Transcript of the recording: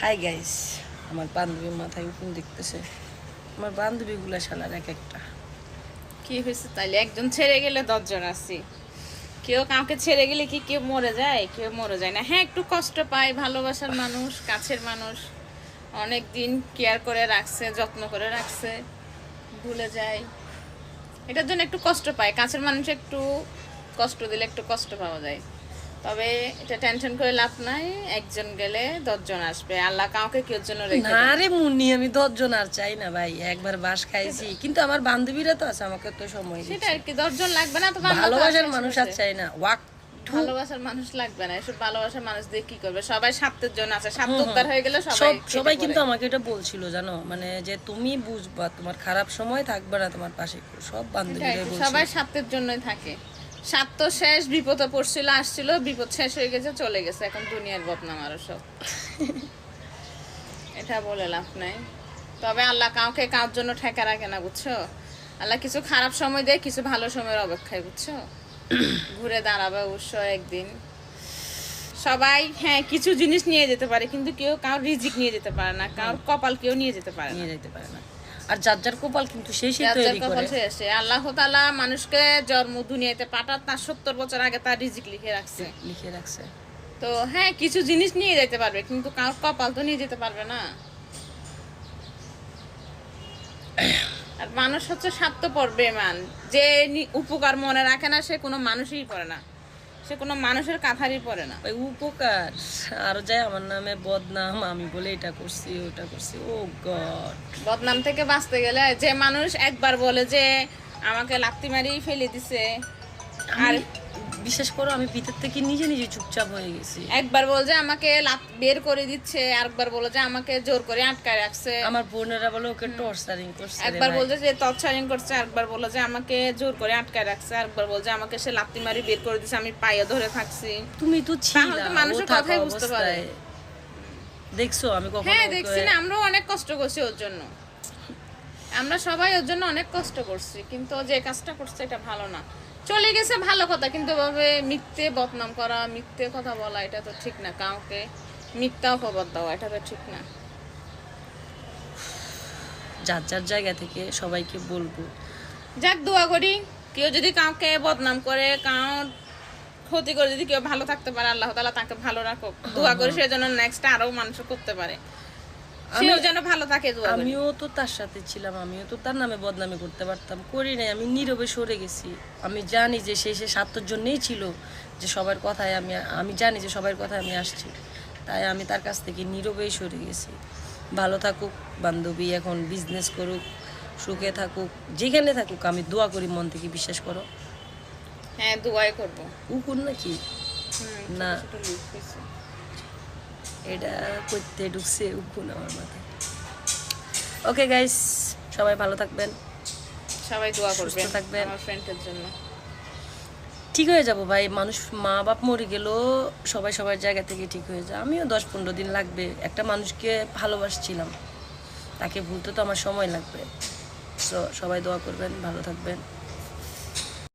Hi guys আমার বান্ধবীর মাথায় উকুন দেখতেছে। আমার বান্ধবীগুলা শালার এক একটা। কি হয়েছে তাইলে? একজন ছেড়ে গেলে দশজন আছি। কেউ কাউকে ছেড়ে গেলে কি কেউ মরে যায়? কেউ মরে যায় না। হ্যাঁ একটু কষ্ট পায়, ভালোবাসার মানুষ, কাছের মানুষ। অনেক দিন কেয়ার করে রাখছে, যত্ন করে রাখছে, ভুলে যায়। এটার জন্য একটু কষ্ট পায়। কাছের মানুষ একটু কষ্ট দিলে একটু কষ্ট পাওয়া যায়। তবে এটা টেনশন করে লাভ নাই একজন গেলে দশজন আসবে। আল্লাহ কাউকে কেউ জন্য না। রে মুন্নি আমি দশজন আর চাই না ভাই একবার বাস খাইছি। কিন্তু আমার বান্ধবীরা তো আছে আমাকে তো সময়। সেটা আর কি দশজন লাগবে না তো ভালোবাসার মানুষ আর চাই না। ওয়াক ভালোবাসার মানুষ লাগবে না এসব ভালোবাসার মানুষ দিয়ে কি করবে? সবাই স্বার্থের জন্য আছে স্বার্থ উদ্ধার হয়ে গেলে সবাই সবাই কিন্তু আমাকে এটা বলছিল জানো? মানে যে তুমি বুঝবা তোমার খারাপ সময় থাকবে না তোমার পাশে সব বলছিল। সবাই স্বার্থের জন্যই থাকে। স্বার্থ শেষ বিপদে পড়ছিল আসছিল বিপদ শেষ হয়ে গেছে চলে গেছে। এখন দুনিয়ার বদনাম আরও সব। এটা বলে লাভ নাই। তবে আল্লাহ কাউকে কার জন্য ঠেকা রাখে না বুঝছ? আল্লাহ কিছু খারাপ সময় দেয় কিছু ভালো সময়ের অপেক্ষায় বুঝছ? ঘুরে দাঁড়াবে অবশ্য একদিন। সবাই হ্যাঁ কিছু জিনিস নিয়ে যেতে পারে কিন্তু কেউ কারোর রিজিক নিয়ে যেতে পারে না কারোর কপাল কেউ নিয়ে যেতে পারে নিয়ে যাইতে পারে না। আর যার যার কপাল কিন্তু সেই সেই তৈরি করে। আল্লাহ তাআলা মানুষকে জন্ম দুনিয়াতে পাঠার তার সত্তর বছর আগে তার রিজিক লিখে রাখছে। লিখে রাখছে। তো হ্যাঁ কিছু জিনিস নিয়ে যেতে পারবে কিন্তু কার কপাল তো নিয়ে যেতে পারবে না। আর মানুষ হচ্ছে স্বার্থপর বেমান যে উপকার মনে রাখে না সে কোনো মানুষই পড়ে না। সে কোনো মানুষের কাঁথারই পরে না। ওই উপকার। আর যাই আমার নামে বদনাম আমি বলে এটা করছি ওটা করছি। Oh God. বদনাম থেকে বাঁচতে গেলে যে মানুষ একবার বলে যে আমাকে লাত্তি মারিয়ে ফেলে দিছে। আর বিশেষ করে আমি ভিতর থেকে নিজে নিজে চুপচাপ হয়ে গেছি। একবার বল যে আমাকে লাত- বের করে দিচ্ছে আরেকবার বলে যে আমাকে জোর করে আটকায় রাখছে। আমার বোনেরা বলে ওকে টর্চারিং করছে একবার বলছে যে তৎসারিং করছে একবার বলে যে আমাকে জোর করে আটকায় রাখছে আরেকবার বলে যে আমাকে সে লাত্তি মারি বের করে দিচ্ছে আমি পায়ে ধরে থাকছি। তুমি তো ছিলে মানুষের কথাই বুঝতে পারে। দেখছ আমি কখনো হ্যাঁ দেখছি না আমরাও অনেক কষ্ট করছি ওর জন্য। আমরা সবাই ওর জন্য অনেক কষ্ট করছি কিন্তু যে কাজটা করছে এটা ভালো না। চলে গেছে ভালো কথা কিন্তু এভাবে মিথ্যে বদনাম করা মিথ্যে কথা বলা এটা তো ঠিক না। কাউকে মিথ্যা খবর দেওয়া এটা তো ঠিক না। যার যার জায়গা থেকে সবাইকে বলব। যাক দোয়া করি। কেউ যদি কাউকে বদনাম করে কাউ ক্ষতি করে যদি কেউ ভালো থাকতে পারে আল্লাহ তালা তাকে ভালো রাখো দোয়া করি সেজন্য নেক্সট আরও মানুষ করতে পারে। সেও যেন ভালো থাকে আমিও তো তার সাথে ছিলাম আমিও তো তার নামে বদনামি করতে পারতাম করি নাই আমি নীরবে সরে গেছি। আমি জানি যে সে সে স্বার্থের জন্যই ছিল যে সবার কথায় আমি আমি জানি যে সবার কথায় আমি আসছি। তাই আমি তার কাছ থেকে নীরবেই সরে গেছি। ভালো থাকুক বান্ধবী এখন বিজনেস করুক সুখে থাকুক যেখানে থাকুক আমি দোয়া করি মন থেকে বিশ্বাস করো। হ্যাঁ দোয়াই করব। উকুন নাকি? না। এটা করতে ঢুকছে উকুন আমার মাথায়। ওকে গাইস সবাই ভালো থাকবেন। সবাই দোয়া করবেন থাকবেন। আমার ফ্রেন্ডের জন্য। ঠিক হয়ে যাব ভাই মানুষ মা বাপ মরে গেলেও সবাই সবার জায়গা থেকে ঠিক হয়ে যায়। আমিও দশ পনেরো দিন লাগবে একটা মানুষকে ভালোবাসছিলাম। তাকে ভুলতে তো আমার সময় লাগবে। সো সবাই দোয়া করবেন ভালো থাকবেন।